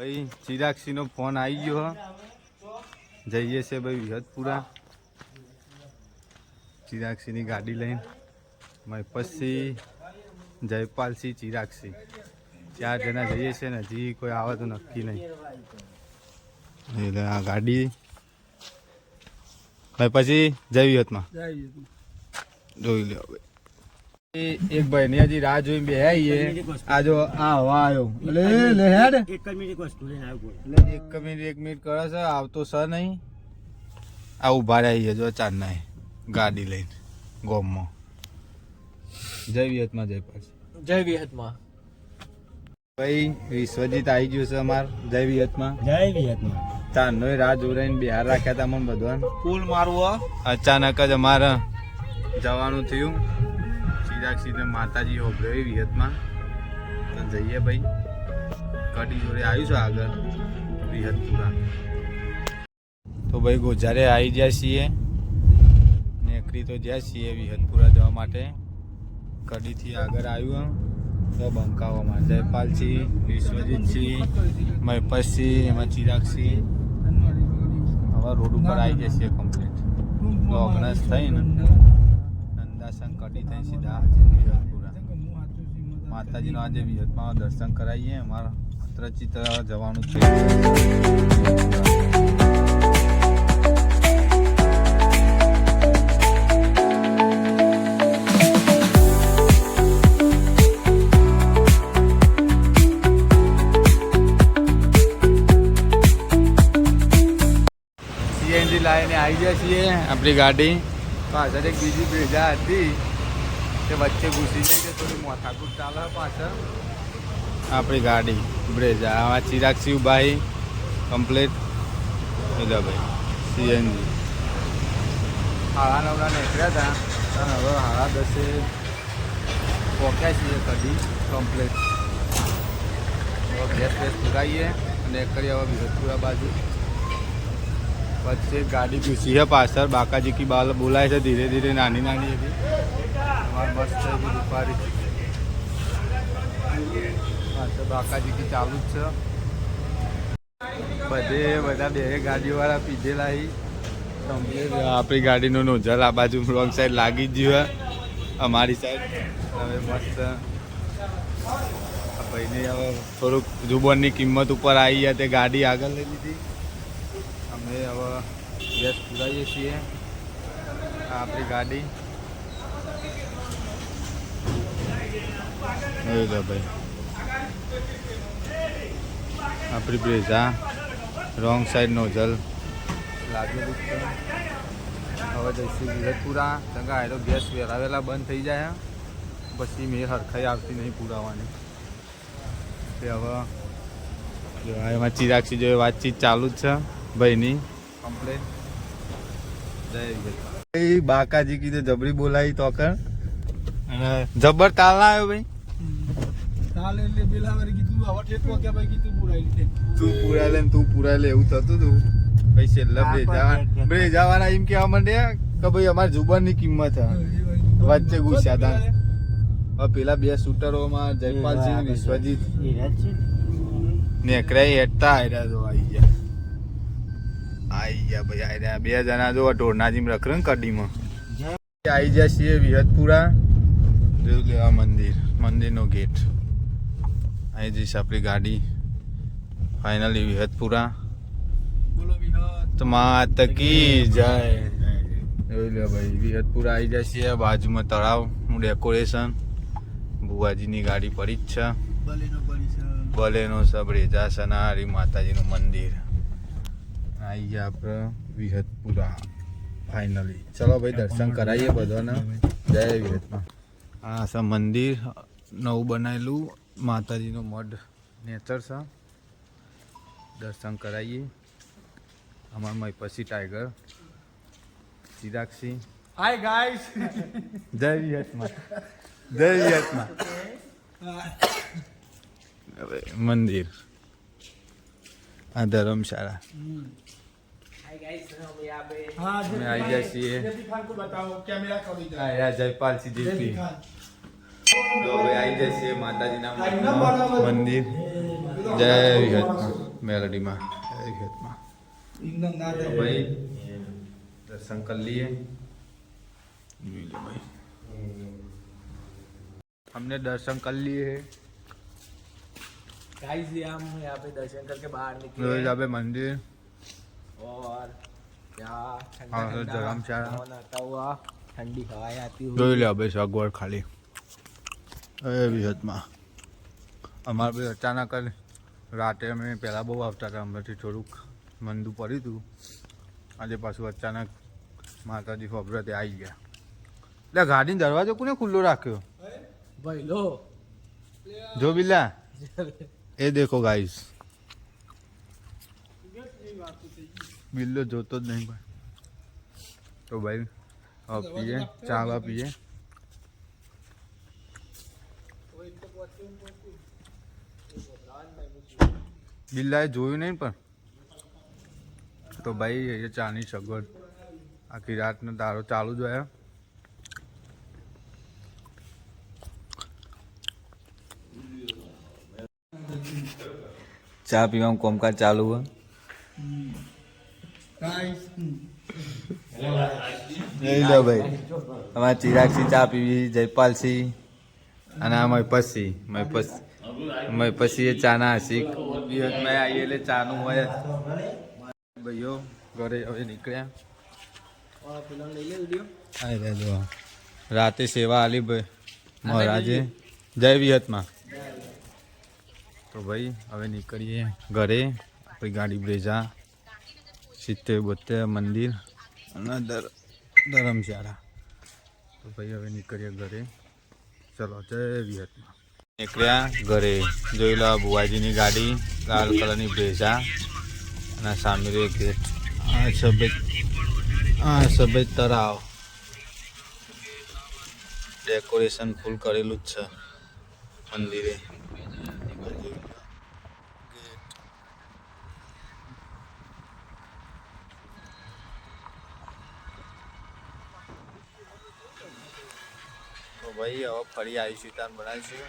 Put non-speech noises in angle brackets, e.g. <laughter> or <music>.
ભાઈ ચિરાક્ષીનો ફોન આવી ગયો જઈએ છે ભાઈ વિહતપુરા. ચિરાક્ષીની ગાડી લઈને. મહેપતસિંહ જયપાલસિંહ ચિરાક્ષી ચાર જણા જઈએ છે ને હજી કોઈ આવે તો નક્કી નહીં. એટલે આ ગાડી. ભાઈ પછી જય વિહતમાં. જોઈ લો ભાઈ એક ભાઈ ને હજી રાહ જોઈ બે આવીએ આ જો આ હવા આવ્યો લે લે હેડ. એક મિનિટ વસ્તુ લઈને આવ્યો એક મિનિટ એક મિનિટ કરે છે આવતો છે નહીં. આ ઊભા રહી જો ચાંદના ગાડી લઈને ગોમમાં. જય વિહતમાં જય પાછી. જય વિહતમાં. ભાઈ વિશ્વજીત આવી ગયું છે અમાર જય વિહતમાં. જય વિહતમાં. ચાંદનો રાહ જોઈને બિહાર રાખ્યા હતા મને બધવાન પુલ મારવો અચાનક જ અમારે જવાનું થયું. ચિરાક્ષીને માતાજી હોભળ્યો વિહતમાં. તો જઈએ ભાઈ. કડી જોડે આવ્યું છે આગળ, વિહતપુરા. તો ભાઈ ગોજારે આવી જાય છીએ, નેકરી તો જ્યાં છીએ વિહતપુરા જવા માટે. કડીથી આગળ આવ્યું તો બંકાવામાં જયપાલસિંહ વિશ્વજીતસિંહ મહિપતસિંહ, એમાં ચિરાગસિંહ. હવે રોડ ઉપર આવી જશે કમ્પ્લીટ કડી થઈને સીધા માતાજીનો આજે વિહતમાં દર્શન કરાવીએ અમારા ચિત્ર જવાનું છે. સીએનજી લાવીને આવી ગયા છીએ આપણી ગાડી. પાછળ એક બીજી બ્રેજા હતી. તે વચ્ચે ઘૂસી જાય તે થોડી મોથાકૂટ ચાલે પાછળ. આપણી ગાડી બ્રેજા. આવા ચિરાગ શિવભાઈ કમ્પ્લીટ. ભાઈ સીએનજી. હાળા નવડા નીકળ્યા હતા પણ હવે હાળા દસે પહોંચ્યા છીએ કદી કમ્પ્લીટ. હવે ગેસ વેસ પુરાવીએ અને એક કરી હવે વિહતપુરા બાજુ. વચ્ચે ગાડી ઘૂસી છે પાછળ. બાકાજી કી બાલ બોલાય છે ધીરે ધીરે, નાની નાની હતી અમારે મસ્ત છે. દુપારી પાછળ બાકાજી કી ચાલુ જ છે. બધે બધા બે ગાડીવાળા પીધેલા હી આપણી ગાડીનું નોઝલ આ બાજુ રોંગ સાઈડ લાગી જ ગયું અમારી સાઈડ હવે મસ્ત. ભાઈને હવે થોડુંક જુબોનની કિંમત ઉપર આવી તે ગાડી આગળ લઈ લીધી. અમે હવે ગેસ પુરાવીએ છીએ. આ આપણી ગાડી. ભાઈ. આપણી બ્રેઝા રોંગ સાઈડ નોઝલ લાગેલું છે. હવે જઈશું વિરતપુરા ચંગા આયરો ગેસ વેરાવેલા બંધ થઈ જાય પછી મેં હરખાઈ આવતી નહીં પુરાવાની. તે હવે એમાં ચિરાક્ષી જોડે વાતચીત ચાલુ જ છે. ભાઈની. કમ્પ્લેન. જય બાકાજી કીધું જબરી બોલાવી તો કર. અને જબર તાલ ના આવ્યો ભાઈ. તાલ એટલે પેલા વારે કીધું હવે ઠેઠવા કે ભાઈ કીધું પુરાઈ તું પૂરા લે તું પૂરા લે એવું થતું તું. ભાઈ છેલ્લા હા, બ્રેજાવા પણ- બ્રેજાવાના એમ કેવા માંડ્યા કે ભાઈ અમારી જુબાનની કિંમત છે. વચ્ચે ગુસ્યા હતા પેલા બે શૂટરોમાં જયપાલસિંહ ને વિશ્વજીત. નેકરાઈ હેઠતા આયરા જો આવી ગયા. આવી ગયા ભાઈ આયરા બે જણા જો ઢોરનાજી રખરંગ રખરે ને કડીમાં. આવી ગયા છીએ વિહતપુરા. જોયું મંદિર મંદિરનો ગેટ. આવી જઈશ આપણી ગાડી. ફાઇનલી વિહતપુરા. બોલો વિનોદ તો માત જય. જોઈ લે ભાઈ વિહતપુરા આવી જાય છે બાજુમાં તળાવનું ડેકોરેશન ભુવાજીની ગાડી પડી જ છે. બલેનો સબ રેજા સનારી માતાજીનું મંદિર. આવી ગયા આપણે વિહતપુરા ફાઇનલી ચલો ભાઈ દર્શન કરાવીએ બધાને. જય વિહતમાં. આ છે મંદિર નવું બનાવેલું માતાજીનો મઢ નેચર છે. દર્શન કરાવીએ અમારા મય પછી ટાઈગર ચિરાગસિંહ. હાય ગાઈસ જય વિહતમાં. જય વિહતમાં. હવે મંદિર. આ ધર્મશાળા અમે આવી ગયા છીએ. જયપાલસિંહ જીપી તો ભાઈ આવી જાય માતાજીના મંદિર. જય વિહતમાં મેલડીમાં. ભાઈ દર્શન કરી લઈએ. ભાઈ. અમને દર્શન કરી લઈએ. गाइस ये हम यहाँ पे दर्शन करके बाहर निकले रोज हैं यहाँ पे मंदिर और क्या ठंडा हाँ, ठंडा धर्मशाला। पवन आता हुआ ठंडी हवाएं आती हुई જોઈ લે હવે સગવડ ખાલી એ વિહતમાં અમારે બી અચાનક જ રાતે અમે પહેલાં બહુ આવતા હતા હમણાંથી થોડુંક મંદું પડ્યું હતું આજે પાછું અચાનક માતાજી ફબરતે આવી ગયા એટલે ગાડીનો દરવાજો કોને ખુલ્લો રાખ્યો भाई लो જો બિલ્લા <laughs> એ દેખો ગાઈસ બિલ્લો જોતો જ નહીં ભાઈ તો ભાઈ હવે પીએ ચા વા પીએ બિલ્લાએ જોયું નહીં પણ તો ભાઈ એ ચાની સગવડ આખી રાતનો તારો ચાલુ જ હોય ચા પીવાનું કોમકાજ ચાલુ હોય? લો ભાઈ. અમારે ચિરાગસિંહ ચા પીવી જયપાલસિંહ અને આ પછી મયપત પછી એ ચાના હસી દિવસમાં આવીએ એટલે ચાનું હોય. ભાઈઓ ઘરે હવે નીકળ્યા. રાતે સેવા આલી ભાઈ મહારાજે. જય વિહતમાં. તો ભાઈ, હવે નીકળીએ ઘરે. આપણી ગાડી બ્રેજા સિત્તેર બોતેર મંદિર અને ધરમશાળા. તો ભાઈ, હવે નીકળીએ ઘરે. ચલો, જય વિહતમાં નીકળ્યા ઘરે. જોઈ લો બુવાજીની ગાડી, લાલ કલરની બ્રેજા અને સામે એક ગેટ. આ સફેદ આ સફેદ તરાવ ડેકોરેશન ફૂલ કરેલું જ છે મંદિરે. તો ભાઈ હવે ફરી આવીશું તાર બનાવીશું.